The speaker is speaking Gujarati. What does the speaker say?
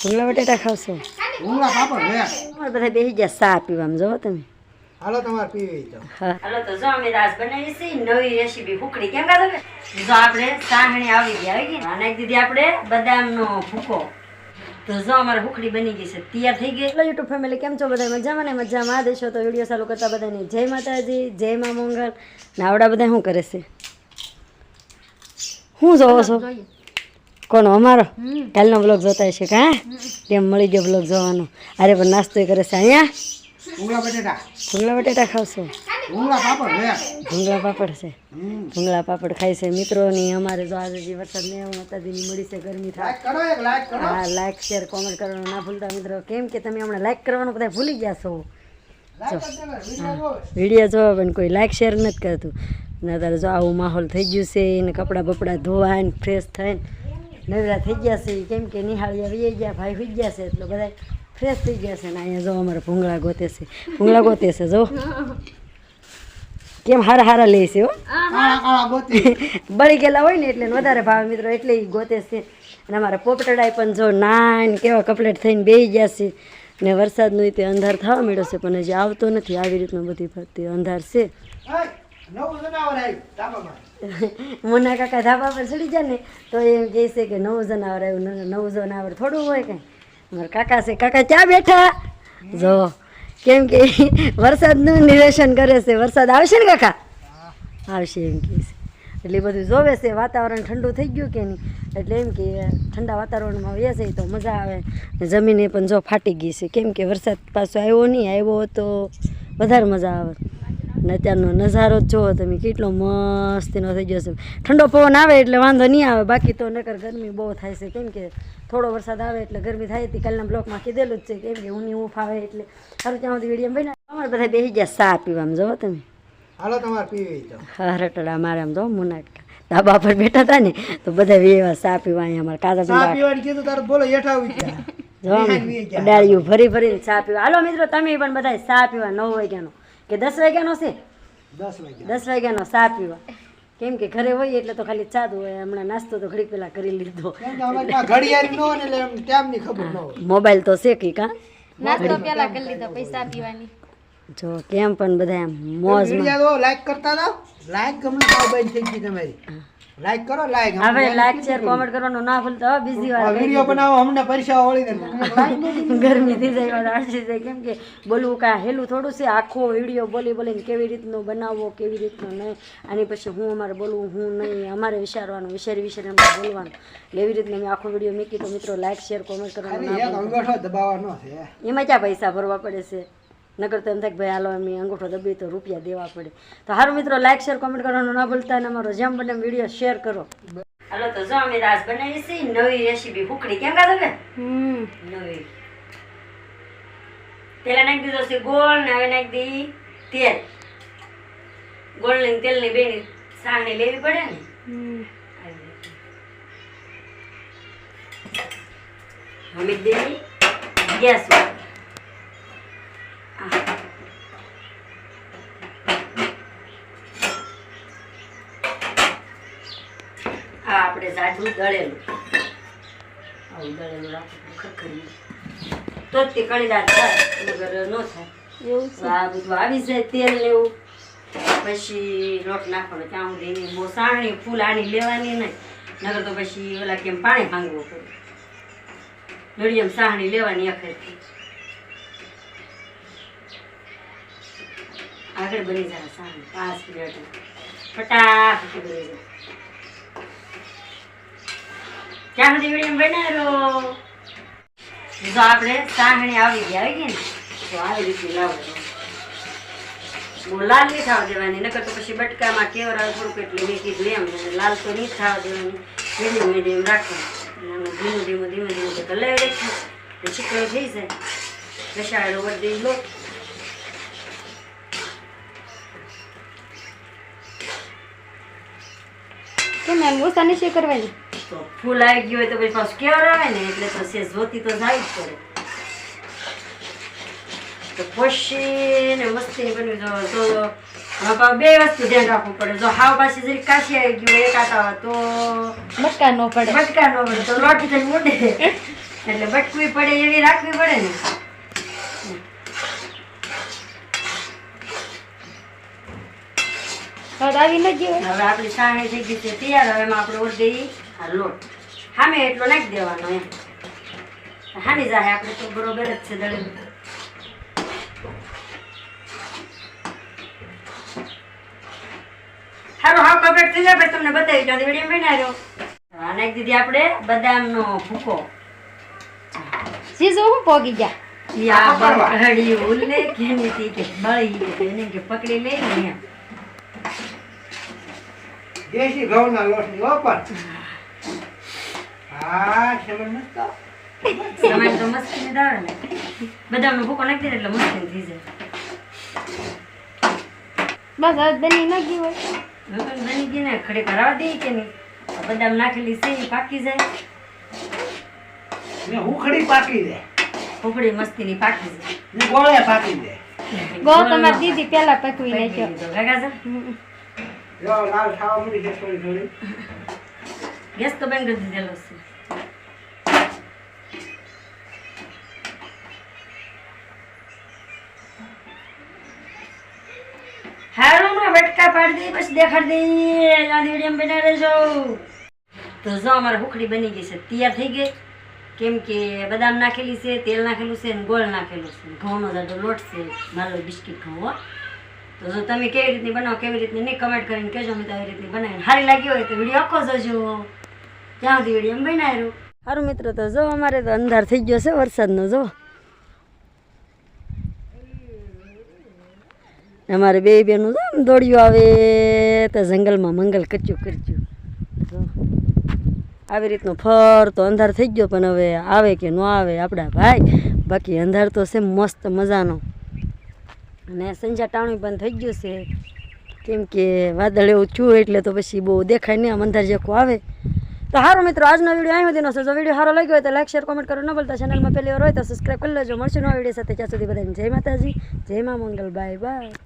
ભૂંગળા બટેટા ખાવશો? ભૂંગળા પાપડ લે. અમારે બધા બેસી ગયા સા પીવામાં જોવો તમે. હાલો તમારે પીવી તો. હાલો તો જો અમે દાસ બનાવી છે નવી રેસીપી ફૂકડી. કેમ કાઢો જો આપણે સાહણી આવી ગઈ આવી ગઈ અને દીધી આપણે બદામનો ભૂકો તો જો અમારે ફૂકડી બની ગઈ છે તૈયાર થઈ ગઈ. હેલો યુટ્યુબ ફેમિલી કેમ છો બધા? મજામાં ને? મજામાં. દેશો તો વીડિયો ચાલુ કરતા બધાને જય માતાજી જય મા મંગળ. ને આવડા બધા શું કરે છે? શું જોવો છો? કોનો અમારો? કાલનો બ્લોગ જોતા હશે કા? તેમ મળી ગયો બ્લોગ જોવાનો? અરે પણ નાસ્તો કરે છે અહીંયા. ભૂંગળા બટેટા. ભૂંગળા બટેટા ખાવશો? ભૂંગળા પાપડ છે. ભૂંગળા પાપડ ખાય છે મિત્રોની અમારે જો આજે જે વરસાદ ને માતાજીની મળી છે ગરમી થાય લાઈક કરો એક લાઈક કરો. હા લાઈક શેર કોમેન્ટ કરવાનું ના ભૂલતા મિત્રો. કેમ કે તમે હમણાં લાઈક કરવાનું બધા ભૂલી ગયા છો? વીડિયો જોવા. પણ કોઈ લાઈક શેર નથી કરતું. ના તારે જો આવું માહોલ થઈ ગયું છે ને કપડાં બપડા ધોવાય ફ્રેશ થઈને નવરા થઈ ગયા છે, કેમ કે નિહાળિયા વી ગયા, ભાઈ હોઈ ગયા છે, એટલે બધા ફ્રેશ થઈ ગયા છે ને અહીંયા જો અમારે ભૂંગળા ગોતે છે. ભૂંગળા ગોતે છે, જો. કેમ હારા હારા લે છે હો. બળી ગયેલા હોય ને એટલે વધારે ભાવે મિત્રો, એટલે ગોતે છે. અને અમારા પોપટડાય પણ જો નાન કેવા કપલેટ થઈને બેસી ગયા છે. ને વરસાદનું તે અંધાર થવા મળ્યો છે, પણ હજી આવતો નથી. આવી રીતનું બધી ફરતી અંધાર છે. મુન્ના કાકા ધાબા પર ચડી જાય ને તો એમ કહે છે કે નવું જનાવર આવ્યું નવું જનાવર થોડું હોય કંઈ. મારા કાકા છે કાકા ક્યાં બેઠા? જો કેમ કે વરસાદનું નિવેશન કરે છે વરસાદ આવશે ને કાકા? આવશે એમ કહે છે. એટલે બધું જોવે છે વાતાવરણ ઠંડુ થઈ ગયું કે નહીં? એટલે એમ કે ઠંડા વાતાવરણમાં છે તો મજા આવે. જમીને પણ જો ફાટી ગઈ છે કેમ કે વરસાદ પાછો આવ્યો નહીં આવ્યો તો વધારે મજા આવે. ને અત્યારનો નજારો જ જોવો તમે કેટલો મસ્તીનો થઈ ગયો છે. ઠંડો પવન આવે એટલે વાંધો નહીં આવે બાકી તો નકર ગરમી બહુ થાય છે. કેમ કે થોડો વરસાદ આવે એટલે ગરમી થાય હતી કાલના બ્લોકમાં કીધેલું જ છે કેમ કે ઊની ઊંફ આવે એટલે સારું ત્યાં સુધી વીડિયો બન્યા. અમારે બધા બેસી ગયા સા પીવામાં જોવો તમે. હાલો તમારે પીવી હા રટડા મારે આમ જો મુનાટકા ધાબા પર બેઠા હતા ને તો બધા વેવા સા પીવા અહીંયા અમારે કાજા ચા પીવા પીવાની કીધું તારે બોલો હેઠા આવી ગયા. ડાળીઓ ભરી ભરીને સા પીવા. હાલો મિત્રો તમે પણ બધા સા પીવા નવ વાગ્યાનો. કે દસ વાગ્યાનો છે? દસ વાગ્યા. દસ વાગ્યાનો ચા પીવા. કેમ કે ઘરે હોય એટલે તો ખાલી ચા હોય. હમણાં નાસ્તો તો ઘડી પેલા કરી લીધો. કેમ કે અમારી પાસે ઘડિયાળ ન હોય ને એટલે એમ ટાઈમની ખબર મોબાઈલ તો છે કી કા નાસ્તો પેલા કરી લીધો પૈસા પીવાની. જો કેમ પણ બધા એમ મોજમાં. લાઈક કરતા હતા લાઈક ગમે બંધ થઈ ગઈ તમારી. લાઈક કરો લાઈક હવે લાઈક શેર કોમેન્ટ કરવાનું ના ભૂલતા હો બીજી વાર વિડિયો બનાવો અમને પૈસા ઓળી દે. ગરમી થઈ જાય આળસી જાય કેમ કે બોલવું કાંઈ હેલું થોડું છે આખો વીડિયો બોલી બોલીને કેવી રીતનો બનાવવો કેવી રીતનો નહીં. આની પછી હું અમારે બોલવું હું નહીં અમારે વિચારવાનું વિચારી અમારે બોલવાનું. એવી રીતના મેં આખો વીડિયો મૂકી તો મિત્રો લાઈક શેર કોમેન્ટ કરવાનું એમાં ક્યાં પૈસા ભરવા પડે છે? નકર તો એમ થાય કે ભાઈ હાલો એમની અંગૂઠો દબી તો રૂપિયા દેવા પડે. તો સારું મિત્રો લાઈક શેર કોમેન્ટ કરવાનું ના ભૂલતા અને અમારો જેમ બને વીડિયો શેર કરો. હાલો તો જો અમે રાસ બનાવી છે નવી રેસીપી ફૂકડી કેમ કાઢો કે નવી. પેલા નાખી દીધો છે ગોળ ને હવે નાખી દી તેલ. ગોળ ને તેલની બેની સાણી લેવી પડે ને? હમી. દેવી ગેસ આ આપણે સાચું દળેલું. આવું દળેલું રાખવું ખરખરી તો જ તે કળીદાર થાય નગર ન થાય. એવું આ બધું આવી જાય તેલ લેવું પછી લોટ નાખવાનો ત્યાં સુધી એની બહુ સાણી ફૂલ આની લેવાની નહીં. નગર તો પછી ઓલા કેમ પાણી ભાંગવું પડે. નળિયમ સાહણી લેવાની અખેરથી. આગળ બની જાય સાહણી. પાંચ મિનિટ. ફટાફટ બની જાય. ક્યાં સુધી વીડિયો બનાવ્યો જો આપણે સાહણી આવી ગઈ આવી ગઈ ને? તો આવી રીતે બહુ લાલ નહીં થવા દેવાની તો પછી બટકામાં કેવર થોડુંક એટલે મેં કીધું એમ લાલ તો નહીં થવા દેવાની. મીડિયમ મીડિયમ રાખવાનું ધીમું ધીમું ધીમું ધીમું તો રાખીએ. તો ચીકણો થઈ જાય. રસાળો વધી લો. કેમ એમ? ઓછા નીચે કરવાની? તો ફૂલ આવી ગયું હોય તો પછી પાછું કેવર આવે ને? એટલે તો સેજ જોતી તો જાય જ પડે તો પછી ને મસ્તી બની જો તો બે વસ્તુ ધ્યાન રાખવું પડે. જો હાવ પાછી જરી કાશી આવી ગયું એક આતા તો મટકા ન પડે. મટકા નો પડે તો લોટી થઈ મોઢે એટલે બટકવી પડે એવી રાખવી પડે ને. હવે આવી ન હવે આપણી સાણી થઈ ગઈ છે તૈયાર. હવે એમાં આપણે ઓર દઈ આ લોટ સામે એટલો નાખી દેવાનો એમ. હામી જાય આપણે તો બરોબર જ છે દળેલું સારું હાવ કમ્પ્લીટ થઈ જાય પછી તમને બતાવી ત્યાંથી વીડિયો બનાવ્યો નાખી દીધી આપણે બદામનો ભૂકો. સીઝો હું પોગી ગયા? બળી ઉલ્લે કે બળી કે એને કે પકડી લઈ ને દેશી ઘઉંના લોટની હો પણ હા સમજ મસ્ત. તમારે તો મસ્તી ને દાવે ને બદામનો ભૂકો નાખી એટલે મસ્તી થઈ જાય. બસ હવે બની ન હોય. હું પણ બની ગઈ ને ખડે કરાવવા દે કે નહીં? બદામ નાખેલી છે પાકી જાય. ને હુખડી પાકી દે. હુખડી મસ્તીની પાકી જાય. ને ગોળે પાકી દે. ગોળ તમારી દીદી પેલા પકવી પાકી નાખ્યો. ભેગા જો લાલ ખાવા મળી છે થોડી થોડી. ગેસ તો બંધ કરી દીધેલો છે. દેખાડી દઈએ આની વીડિયો બનાવી રહેજો. તો જો અમારે હુખડી બની ગઈ છે, તૈયાર થઈ ગઈ. કેમ કે બદામ નાખેલી છે, તેલ નાખેલું છે અને ગોળ નાખેલું છે. ઘઉંનો જાડો લોટ છે મારો બિસ્કિટ ઘઉં. તો જો તમે કેવી રીતની બનાવો, કેવી રીતની નહીં કમેન્ટ કરીને કહેજો મેં તો આવી રીતની બનાવીને સારી લાગી હોય તો વીડિયો આખો જોજો. ત્યાં સુધી વીડિયો બનાવ્યું સારું મિત્રો, તો જો અમારે તો અંધાર થઈ ગયો છે વરસાદનો, જો. અમારે બે બેનું, જો દોડ્યું આવે. તો જંગલમાં મંગલ કચ્યું કરજ્યું આવી રીતનું ફર તો અંધાર થઈ ગયો, પણ હવે આવે કે ન આવે આપણા ભાઈ? બાકી અંધાર તો છે મસ્ત મજાનો. અને સંજા ટાણું પણ થઈ ગયું છે. કેમ કે વાદળ એવું છું એટલે તો પછી બહુ દેખાય નહીં, આમ અંધાર જેખું આવે. તો સારો મિત્રો, આજનો વીડિયો અહીં સુધીનો છે. જો વીડિયો સારો લાગ્યો હોય તો લાઈક શેર કોમેન્ટ કરો ન બોલતા ચેનલમાં પહેલી વાર હોય તો સબસ્ક્રાઈબ કરી લેજો. મળશે નવા વીડિયો સાથે. ત્યાં સુધી બધાને જય માતાજી. જય મા મંગલ. Bye bye